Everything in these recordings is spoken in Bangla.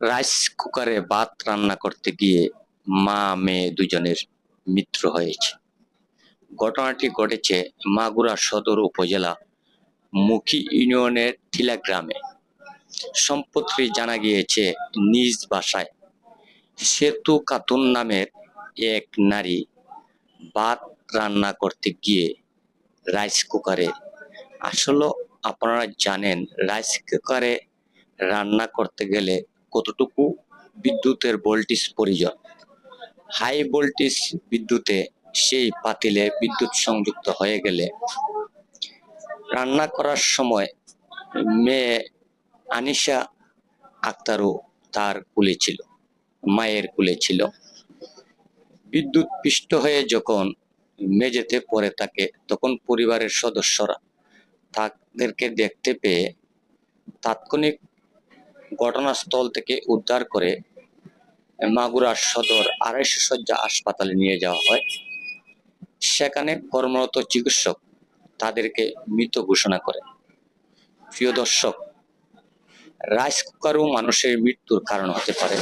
রাইস কুকারে ভাত রান্না করতে গিয়ে মা, মেয়ে দুজনের মৃত্যু হয়েছে। ঘটনাটি ঘটেছে মাগুরা সদর উপজেলা মুখী ইউনিয়নের টিলা গ্রামে। সম্পত্তি জানা গিয়েছে নিজ বাসায়। সেতু খাতুন নামের এক নারী ভাত রান্না করতে গিয়ে রাইস কুকারে আসলে আপনারা জানেন রাইস কুকারে রান্না করতে গেলে কতটুকু বিদ্যুতের ভোল্টেজ প্রয়োজন? হাই ভোল্টেজ বিদ্যুতে সেই পাতিলে বিদ্যুৎ সংযুক্ত হয়ে গেলে রান্না করার সময় মেয়ে আনিশা আক্তারও তার কুলে ছিল, মায়ের কুলে ছিল। বিদ্যুৎ পিষ্ট হয়ে যখন মেঝেতে পড়ে থাকে, তখন পরিবারের সদস্যরা তাদেরকে দেখতে পেয়ে তাৎক্ষণিক ঘটনাস্থল থেকে উদ্ধার করে মাগুরা সদর আড়াইশো শয্যা হাসপাতালে নিয়ে যাওয়া হয়। সেখানে কর্মরত চিকিৎসক তাদেরকে মৃত ঘোষণা করে। প্রিয় দর্শক, রাইস কুকারও মানুষের মৃত্যুর কারণ হতে পারে,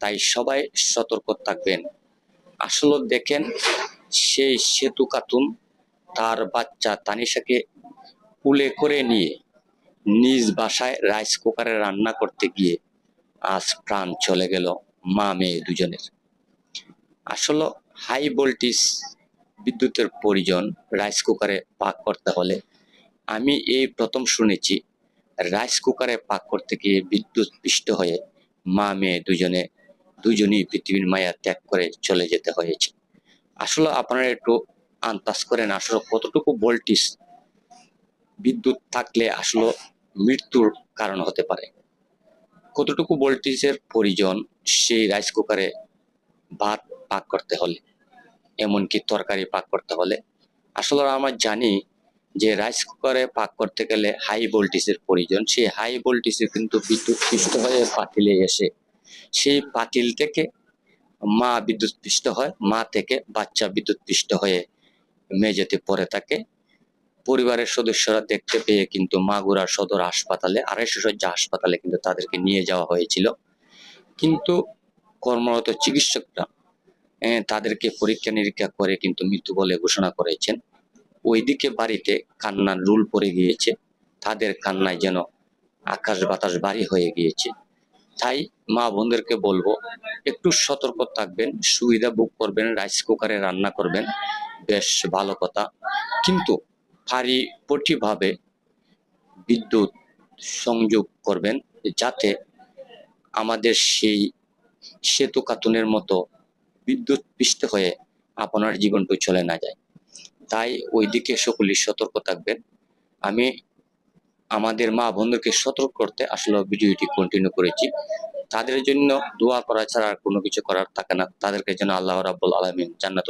তাই সবাই সতর্ক থাকবেন। আসলে দেখেন, সেই সেতু কাতুন তার বাচ্চা তানিশাকে কুলে করে নিয়ে নিজ বাসায় রাইস কুকারে রান্না করতে গিয়ে আজ প্রাণ চলে গেল মা মেয়ে দুজনের। আসলে হাই ভোল্টেজ বিদ্যুতের প্রয়োজন রাইস কুকারে পাক করতে হলে। আমি এই প্রথম শুনেছি রাইস কুকারে পাক করতে গিয়ে বিদ্যুৎ পিষ্ট হয়ে মা মেয়ে দুজনে, দুজনই পৃথিবীর মায়া ত্যাগ করে চলে যেতে হয়েছে। আসলে আপনারা একটু আন্দাজ করেন, আসলে কতটুকু ভোল্টেজ বিদ্যুৎ থাকলে আসলে মৃত্যুর কারণ হতে পারে। কতটুকু ভোল্টেজের প্রয়োজন সেই রাইস কুকারে ভাত পাক করতে হলে, এমনকি তরকারি পাক করতে হলে? আসলে আমরা জানি যে রাইস কুকারে পাক করতে গেলে হাই ভোল্টেজের প্রয়োজন। সেই হাই ভোল্টেজে কিন্তু বিদ্যুৎ পৃষ্ঠ হয়ে পাতিলে এসে সেই পাতিল থেকে মা বিদ্যুৎ পৃষ্ঠ হয়, মা থেকে বাচ্চা বিদ্যুৎ পৃষ্ঠ হয়ে মেঝেতে পড়ে থাকে। পরিবারের সদস্যরা দেখতে পেয়ে কিন্তু মাগুরা সদর হাসপাতালে, আড়াইশো শয্যা হাসপাতালে কিন্তু তাদেরকে নিয়ে যাওয়া হয়েছিল। কিন্তু কর্মরত চিকিৎসকরা তাদেরকে পরীক্ষা নিরীক্ষা করে কিন্তু মৃত্যু বলে ঘোষণা করেছেন। ওইদিকে বাড়িতে কান্নার রুল পড়ে গিয়েছে। তাদের কান্নায় যেন আকাশ বাতাস বাড়ি হয়ে গিয়েছে। তাই মা বোনদেরকে বলব, একটু সতর্ক থাকবেন, সুবিধা বুক করবেন, রাইস কুকারে রান্না করবেন, বেশ ভালো কথা। কিন্তু ভাবে বিদ্যুৎ সংযোগ করবেন যাতে আমাদের সেই সেতু কাতুনের মতো বিদ্যুৎ পৃষ্ঠ হয়ে আপনার জীবনটা চলে না যায়। তাই ওইদিকে সকলেই সতর্ক থাকবেন। আমি আমাদের মা বোনদেরকে সতর্ক করতে আসলে ভিডিওটি কন্টিনিউ করেছি। তাদের জন্য দোয়া করা ছাড়া আর কোনো কিছু করার থাকে না। তাদেরকে যেন আল্লাহ রাব্বুল আলামিন জান্নাতুল